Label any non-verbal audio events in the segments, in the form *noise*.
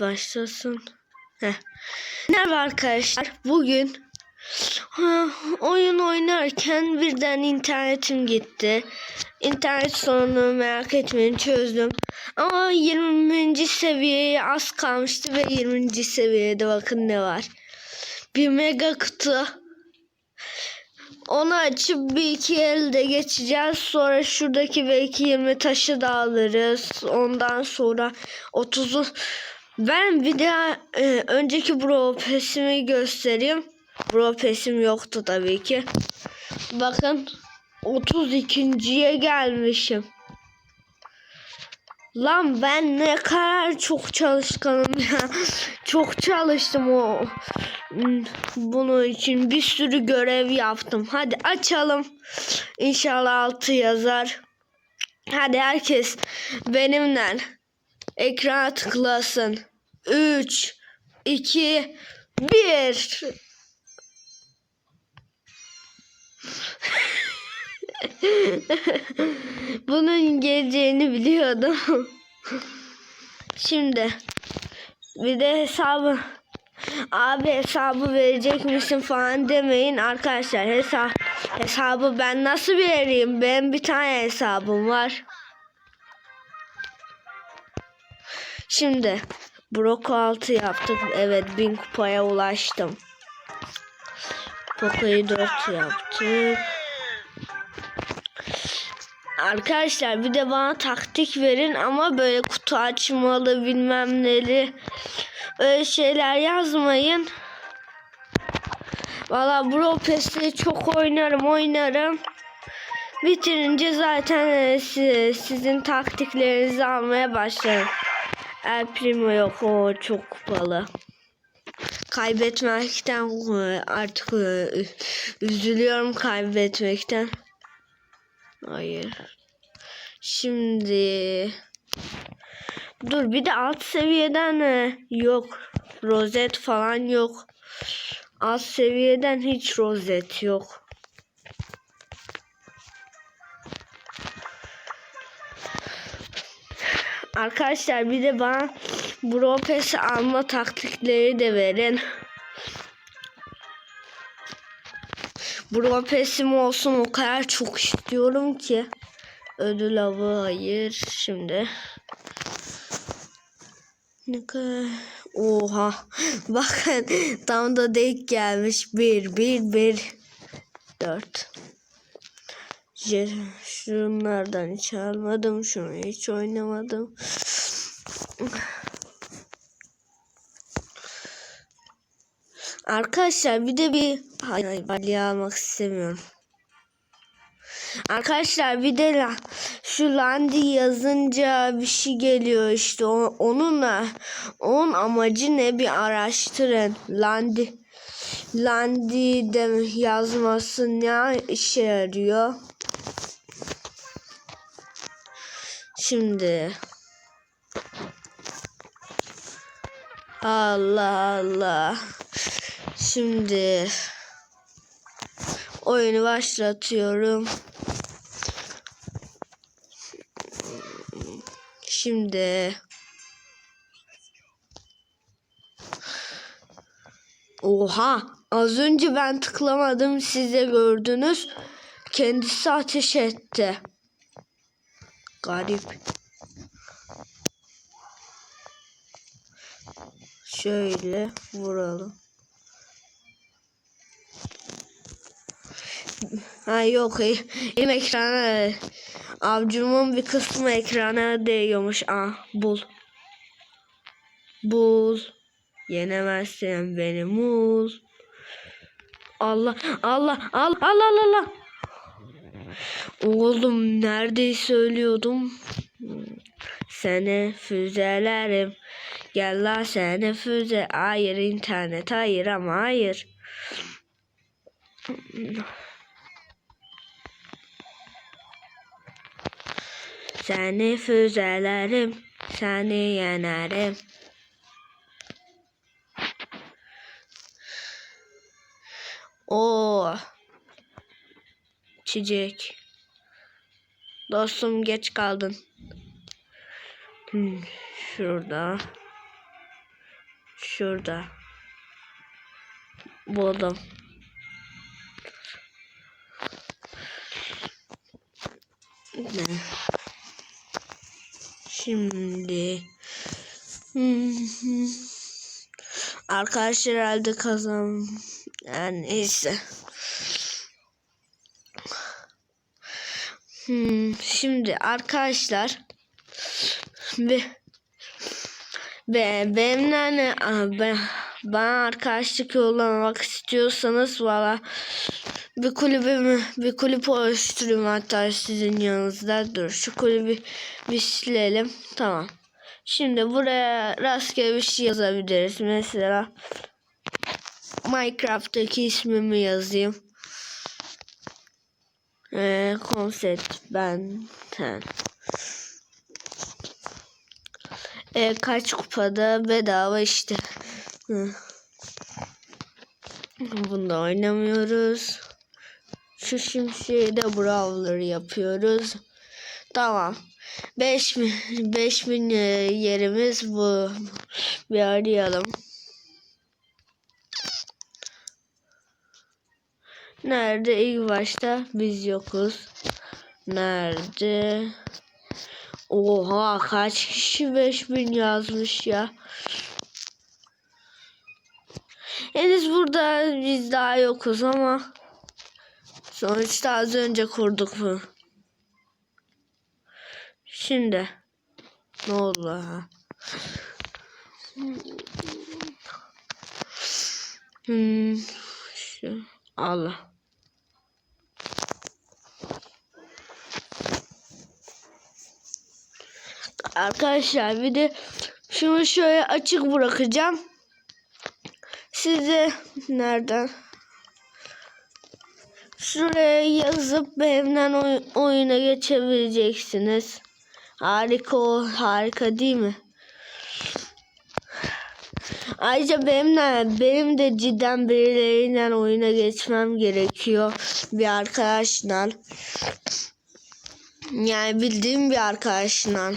başlasın. Heh. Merhaba arkadaşlar. Bugün oyun oynarken birden internetim gitti. İnternet sorununu merak etmeyin çözdüm. Ama 20. seviyeye az kalmıştı ve 20. seviyede bakın ne var. Bir mega kutu. Onu açıp bir iki elde geçeceğiz. Sonra şuradaki belki 20 taşı da alırız. Ondan sonra 30'u ben bir daha e, önceki bro pesimi göstereyim. Bro pesim yoktu tabii ki. Bakın 32.ye gelmişim. Lan ben ne kadar çok çalışkanım ya. *laughs* Çok çalıştım o bunun için bir sürü görev yaptım. Hadi açalım. İnşallah altı yazar. Hadi herkes benimle ekrana tıklasın. 3 2 1 Bunun geleceğini biliyordum. Şimdi bir de hesabı. Abi hesabı verecek misin falan demeyin arkadaşlar. Hesap hesabı ben nasıl vereyim? Benim bir tane hesabım var. Şimdi Broko 6 yaptık evet 1000 kupaya ulaştım Poco'yu 4 yaptık Arkadaşlar bir de bana taktik verin ama böyle kutu açmalı bilmem neli öyle şeyler yazmayın. Valla Brawl Pass'i çok oynarım oynarım. Bitirince zaten e, sizin taktiklerinizi almaya başlarım. El Primo yok o çok kupalı. Kaybetmekten e, artık e, üzülüyorum kaybetmekten. Hayır. Şimdi dur bir de alt seviyeden e, yok. Rozet falan yok. Alt seviyeden hiç rozet yok. Arkadaşlar bir de bana Bro alma taktikleri de verin. Bro Pass'im olsun o kadar çok istiyorum ki. Ödül avı hayır. Şimdi. Ne kadar. Oha. *laughs* Bakın tam da denk gelmiş. Bir, bir, bir. Dört. Şunlardan hiç almadım. Şunu hiç oynamadım. Arkadaşlar bir de bir hayır, hayır almak istemiyorum. Arkadaşlar bir de la, şu Landi yazınca bir şey geliyor işte o, onunla onun amacı ne bir araştırın. Landi Landi de yazması ne işe yarıyor? Şimdi Allah Allah. Şimdi oyunu başlatıyorum. Şimdi Oha az önce ben tıklamadım size gördünüz. Kendisi ateş etti. Garip. Şöyle vuralım. Ha yok elim ekrana avcumun bir kısmı ekrana değiyormuş. Ah bul. Bul. Yenemezsin beni muz. Allah Allah Allah Allah Allah Allah. Oğlum neredeyse söylüyordum. Seni füzelerim. Gel la seni füze. Hayır internet hayır ama hayır. Seni füzelerim. Seni yenerim. O çiçek. Dostum geç kaldın. Hmm, şurada. Şurada. Buldum. Şimdi. Arkadaşlar herhalde kazan yani neyse. Hmm, şimdi arkadaşlar ve ve benimle ne ben, bana arkadaşlık yollamak istiyorsanız valla bir kulübü bir kulüp oluşturayım hatta sizin yanınızda. Dur şu kulübü bir silelim. Tamam. Şimdi buraya rastgele bir şey yazabiliriz. Mesela Minecraft'taki ismimi yazayım ee, konsept ben ten ee, kaç kupada bedava işte. Bunda oynamıyoruz. Şu şimşeği de brawler yapıyoruz. Tamam. 5000 5000 e, yerimiz bu. Bir arayalım. Nerede ilk başta biz yokuz. Nerede? Oha kaç kişi 5000 yazmış ya. Henüz burada biz daha yokuz ama sonuçta az önce kurduk bu. Şimdi ne oldu ha? Hmm, Allah. Arkadaşlar bir de şunu şöyle açık bırakacağım. Size nereden? Şuraya yazıp benimle oy oyuna geçebileceksiniz. Harika o, harika değil mi? Ayrıca benimle, benim de cidden birileriyle oyuna geçmem gerekiyor. Bir arkadaşla. Yani bildiğim bir arkadaşla.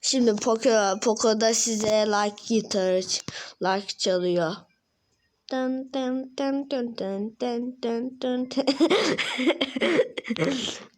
Şimdi Poco, Poco'da size like gitar like çalıyor. Dun dun dun dun dun dun dun dun *laughs*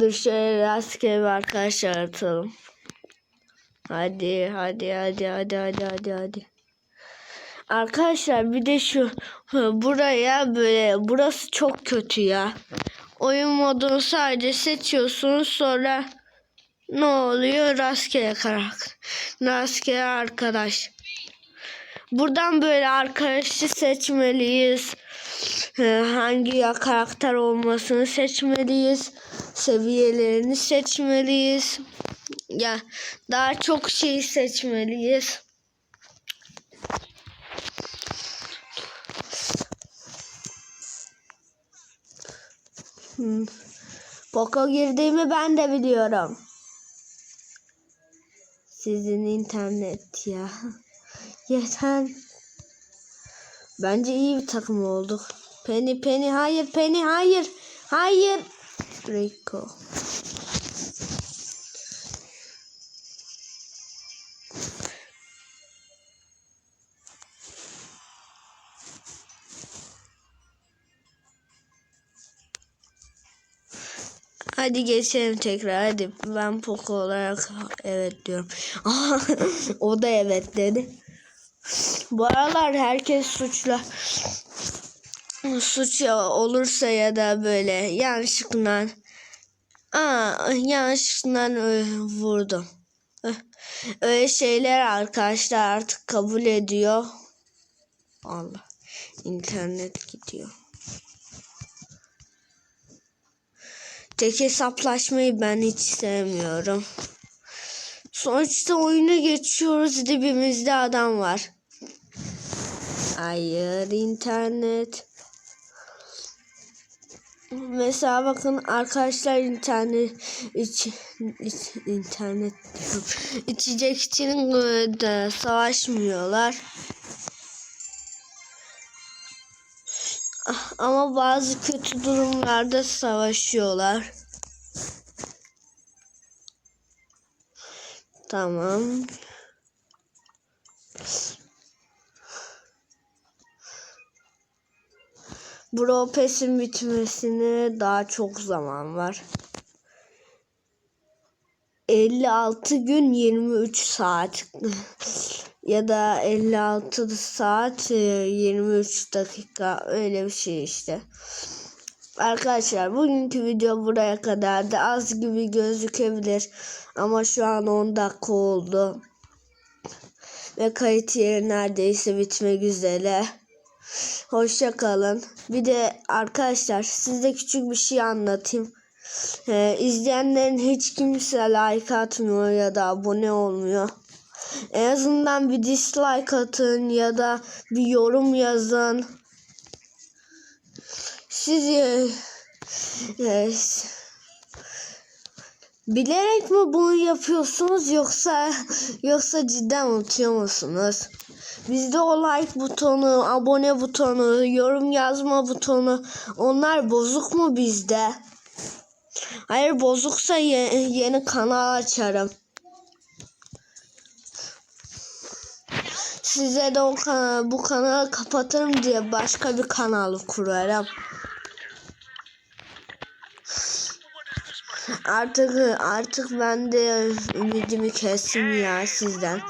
Dur şöyle rastgele bir arkadaş yaratalım. Hadi hadi hadi hadi hadi hadi hadi. Arkadaşlar bir de şu buraya böyle burası çok kötü ya. Oyun modunu sadece seçiyorsunuz sonra ne oluyor? Rastgele karakter. Rastgele arkadaş. Buradan böyle arkadaşı seçmeliyiz. Ee, Hangi ya karakter olmasını seçmeliyiz. Seviyelerini seçmeliyiz. Ya daha çok şey seçmeliyiz. Hmm. Poco girdiğimi ben de biliyorum. Sizin internet ya. *laughs* Yeter. Bence iyi bir takım olduk. Penny Penny hayır Penny hayır. Hayır. Rico. Hadi geçelim tekrar. Hadi ben Poco olarak evet diyorum. *laughs* o da evet dedi. Bu aralar herkes suçla suç olursa ya da böyle yanlışlıkla aa, yanlışlıkla vurdum. Öyle şeyler arkadaşlar artık kabul ediyor. Allah internet gidiyor. Tek hesaplaşmayı ben hiç sevmiyorum. Sonuçta oyuna geçiyoruz dibimizde adam var. Hayır internet. Mesela bakın arkadaşlar internet iç, iç internet diyorum. içecek için de savaşmıyorlar. Ama bazı kötü durumlarda savaşıyorlar. Tamam. Bro Pass'in bitmesine daha çok zaman var. 56 gün 23 saat *laughs* ya da 56 saat e, 23 dakika öyle bir şey işte. Arkadaşlar bugünkü video buraya kadar da az gibi gözükebilir ama şu an 10 dakika oldu. Ve kayıt yeri neredeyse bitmek üzere. Hoşça kalın. Bir de arkadaşlar size küçük bir şey anlatayım. Ee, izleyenlerin hiç kimse like atmıyor ya da abone olmuyor. En azından bir dislike atın ya da bir yorum yazın. Siz e, e, bilerek mi bunu yapıyorsunuz yoksa yoksa cidden unutuyor musunuz? Bizde o like butonu, abone butonu, yorum yazma butonu onlar bozuk mu bizde? Hayır bozuksa ye- yeni kanal açarım. Size de o kanal, bu kanalı kapatırım diye başka bir kanal kurarım. Artık artık ben de ümidimi kestim ya sizden.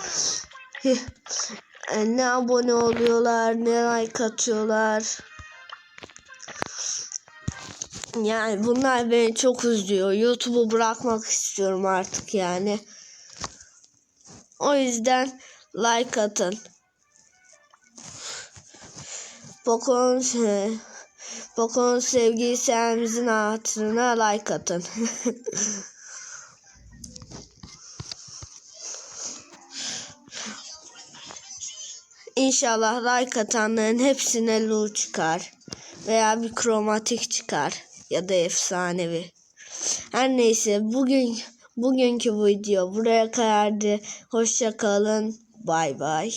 E, Ne abone oluyorlar, ne like atıyorlar. Yani bunlar beni çok üzüyor. YouTube'u bırakmak istiyorum artık yani. O yüzden like atın. Pokon, Pokon sevgili sevmemizin hatırına like atın. *laughs* İnşallah like atanların hepsine Lu çıkar. Veya bir kromatik çıkar. Ya da efsanevi. Her neyse bugün bugünkü video buraya kadardı. Hoşça kalın. Bay bay.